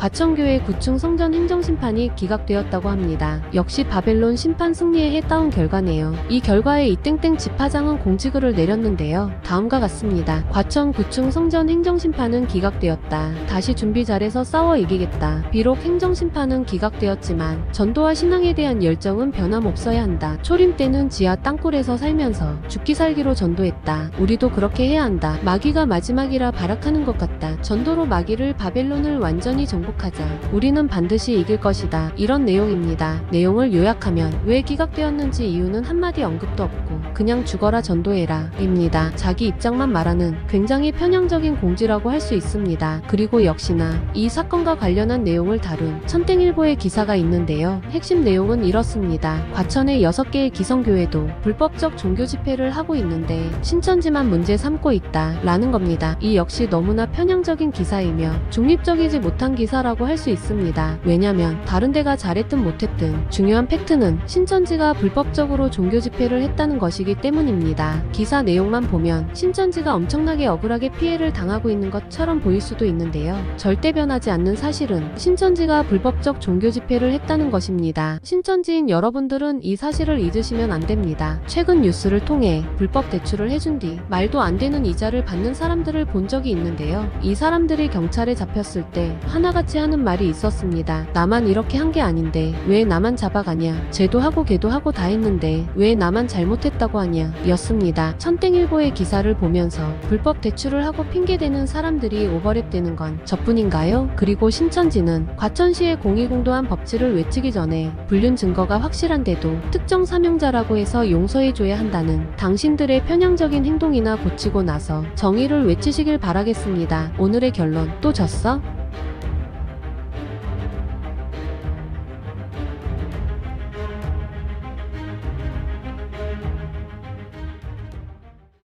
과천교회 구충 성전 행정심판이 기각되었다고 합니다. 역시 바벨론 심판 승리에 해따온 결과네요. 이 결과에 이땡땡 집화장은 공지글을 내렸는데요. 다음과 같습니다. 과천 구충 성전 행정심판은 기각되었다. 다시 준비 잘해서 싸워 이기겠다. 비록 행정심판은 기각되었지만 전도와 신앙에 대한 열정은 변함없어야 한다. 초림 때는 지하 땅굴에서 살면서 죽기 살기로 전도했다. 우리도 그렇게 해야 한다. 마귀가 마지막이라 발악하는 것 같다. 전도로 마귀를 바벨론을 완전히 정복 하자. 우리는 반드시 이길 것이다. 이런 내용입니다. 내용을 요약하면 왜 기각되었는지 이유는 한마디 언급도 없고 그냥 죽어라 전도해라 입니다. 자기 입장만 말하는 굉장히 편향적인 공지라고 할 수 있습니다. 그리고 역시나 이 사건과 관련한 내용을 다룬 천땡일보의 기사가 있는데요. 핵심 내용은 이렇습니다. 과천의 6개의 기성교회도 불법적 종교 집회를 하고 있는데 신천지만 문제 삼고 있다 라는 겁니다. 이 역시 너무나 편향적인 기사이며 중립적이지 못한 기사라고 할 수 있습니다. 왜냐면 다른 데가 잘했든 못했든 중요한 팩트는 신천지가 불법적으로 종교 집회를 했다는 것이기 때문입니다. 기사 내용만 보면 신천지가 엄청나게 억울하게 피해를 당하고 있는 것처럼 보일 수도 있는데요. 절대 변하지 않는 사실은 신천지가 불법적 종교 집회를 했다는 것입니다. 신천지인 여러분들은 이 사실을 잊으시면 안 됩니다. 최근 뉴스를 통해 불법 대출을 해준 뒤 말도 안 되는 이자를 받는 사람들을 본 적이 있는데요. 이 사람들이 경찰에 잡혔을 때 하나같이 하는 말이 있었습니다. 나만 이렇게 한 게 아닌데 왜 나만 잡아가냐? 쟤도 하고 걔도 하고 다 했는데 왜 나만 잘못했다고 하냐? 였습니다. 천땡일보의 기사를 보면서 불법 대출을 하고 핑계대는 사람들이 오버랩되는 건 저뿐인가요? 그리고 신천지는 과천시의 공의공도한 법치를 외치기 전에 불륜 증거가 확실한데도 특정 사명자라고 해서 용서해줘야 한다는 당신들의 편향적인 행동이나 고치고 나서 정의를 외치시길 바라겠습니다. 오늘의 결론 또 졌어?